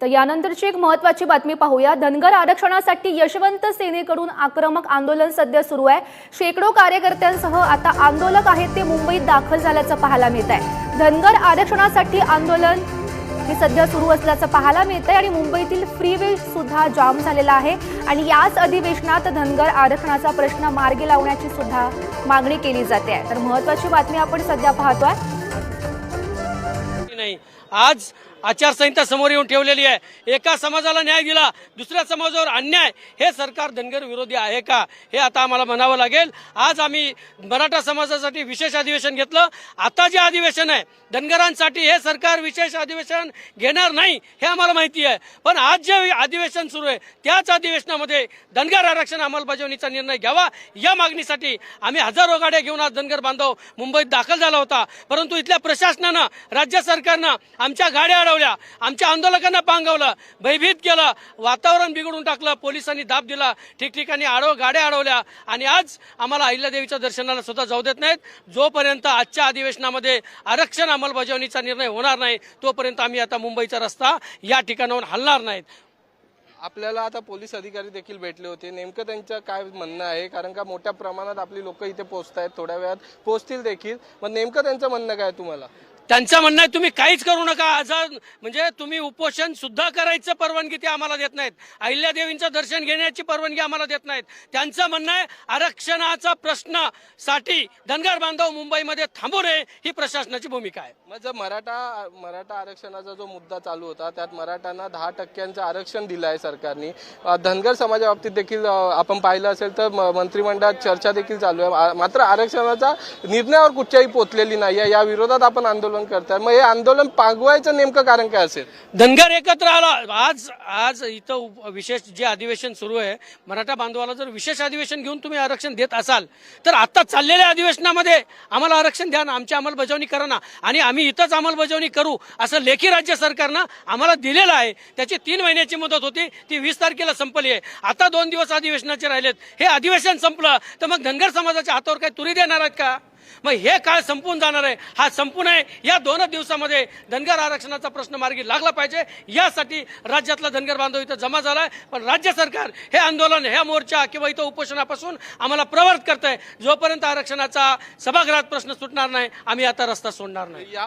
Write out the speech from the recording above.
तर यानंतरची एक महत्वाची बातमी पाहूया. धनगर आरक्षणासाठी यशवंत सेनेकडून आक्रमक आंदोलन सध्या सुरू आहे. शेकडो कार्यकर्त्यांसह आता आंदोलक आहेत ते मुंबईत दाखल झाल्याचं पाहायला मिळत आहे धनगर आरक्षणासाठी आंदोलन हे सध्या सुरू असल्याचं पाहायला मिळत आहे आणि मुंबईतील फ्रीवे सुद्धा जाम झालेला आहे. आणि याच अधिवेशनात धनगर आरक्षणाचा प्रश्न मार्गी लावण्याची सुद्धा मागणी केली जाते. आहे तर महत्वाची बातमी आपण सध्या पाहतोय. आज आचारसंहिता समोर येऊन ठेवलेली आहे. एका समाजाला न्याय दिला दुसऱ्या समाजावर अन्याय हे सरकार धनगर विरोधी आहे का? हे आता आम्हाला म्हणावं लागेल. आज आम्ही मराठा समाजासाठी विशेष अधिवेशन घेतलं. आता जे अधिवेशन आहे धनगरांसाठी हे सरकार विशेष अधिवेशन घेणार नाही हे आम्हाला माहिती आहे. पण आज जे अधिवेशन सुरू आहे त्याच अधिवेशनामध्ये धनगर आरक्षण अंमलबजावणीचा निर्णय घ्यावा. या मागणीसाठी आम्ही हजारो गाड्या घेऊन आज धनगर बांधव मुंबईत दाखल झाला होता. परंतु इथल्या प्रशासनानं राज्य सरकारनं आमच्या गाड्या अडवल्या आमच्या आंदोलकांना पांगवलं. भयभीत केलं. वातावरण बिघडून टाकलं. पोलिसांनी दाब दिला. ठिकठिकाणी आडव गाड्या अडवल्या. आणि आज आम्हाला अहिल्यादेवीच्या दर्शनाला सुद्धा जाऊ देत नाहीत. जोपर्यंत आजच्या अधिवेशनामध्ये आरक्षण अंमलबजावणीचा निर्णय होणार नाही तोपर्यंत आम्ही आता मुंबईचा रस्ता या ठिकाणाहून हलणार नाहीत. आपल्याला आता पोलीस अधिकारी देखील भेटले होते. नेमकं त्यांचं काय म्हणणं आहे? कारण का मोठ्या प्रमाणात आपली लोक इथे पोहोचत आहेत थोड्या वेळात. पोहोचतील देखील. मग नेमकं त्यांचं म्हणणं काय तुम्हाला? त्यांचं म्हणणं आहे तुम्ही काहीच करू नका. आझाद म्हणजे तुम्ही उपोषण सुद्धा करायचं परवानगी ते आम्हाला देत नाहीत. अहिल्यादेवींचं दर्शन घेण्याची परवानगी आम्हाला देत नाहीत. त्यांचं म्हणणं आहे आरक्षणाचा प्रश्नासाठी धनगर बांधव मुंबईमध्ये थांबू नये ही प्रशासनाची भूमिका आहे. म्हणजे मराठा मराठा आरक्षणाचा जो मुद्दा चालू होता त्यात मराठ्यांना दहा टक्क्यांचं आरक्षण दिलं आहे सरकारने. धनगर समाजाबाबतीत देखील आपण पाहिलं असेल तर म- मंत्रिमंडळात चर्चा देखील चालू आहे. मात्र आरक्षणाचा निर्णयावर कुठच्याही पोचलेली नाही आहे या विरोधात आपण आंदोलन करताय मग हे आंदोलन पांगवायचं नेमकं कारण काय असेल? धनगर एकत्र आला. आज आज इथं उप- विशेष जे अधिवेशन सुरू आहे मराठा बांधवाला जर विशेष अधिवेशन घेऊन तुम्ही आरक्षण देत असाल तर आता चाललेल्या अधिवेशनामध्ये आम्हाला आरक्षण द्या ना आमची अंमलबजावणी करा ना. आणि आम्ही इथंच अंमलबजावणी करू असं लेखी राज्य सरकारनं आम्हाला दिलेलं आहे. त्याची तीन महिन्याची मुदत होती ती वीस तारखेला संपली आहे. आता दोन दिवस अधिवेशनाचे राहिलेत. हे अधिवेशन संपलं तर मग धनगर समाजाच्या हातावर काही तुरी देणार आहेत का? मग हे काळ संपून जाणार आहे. हा संपून आहे. या दोनच दिवसामध्ये धनगर आरक्षणाचा प्रश्न मार्गी लागला पाहिजे. यासाठी राज्यातला धनगर बांधव इथं जमा झालाय. पण राज्य सरकार हे आंदोलन ह्या मोर्चा किंवा इथं उपोषणापासून आम्हाला प्रवर्त करत आहे जोपर्यंत आरक्षणाचा सभागृहात प्रश्न सुटणार नाही आम्ही आता रस्ता सोडणार नाही. या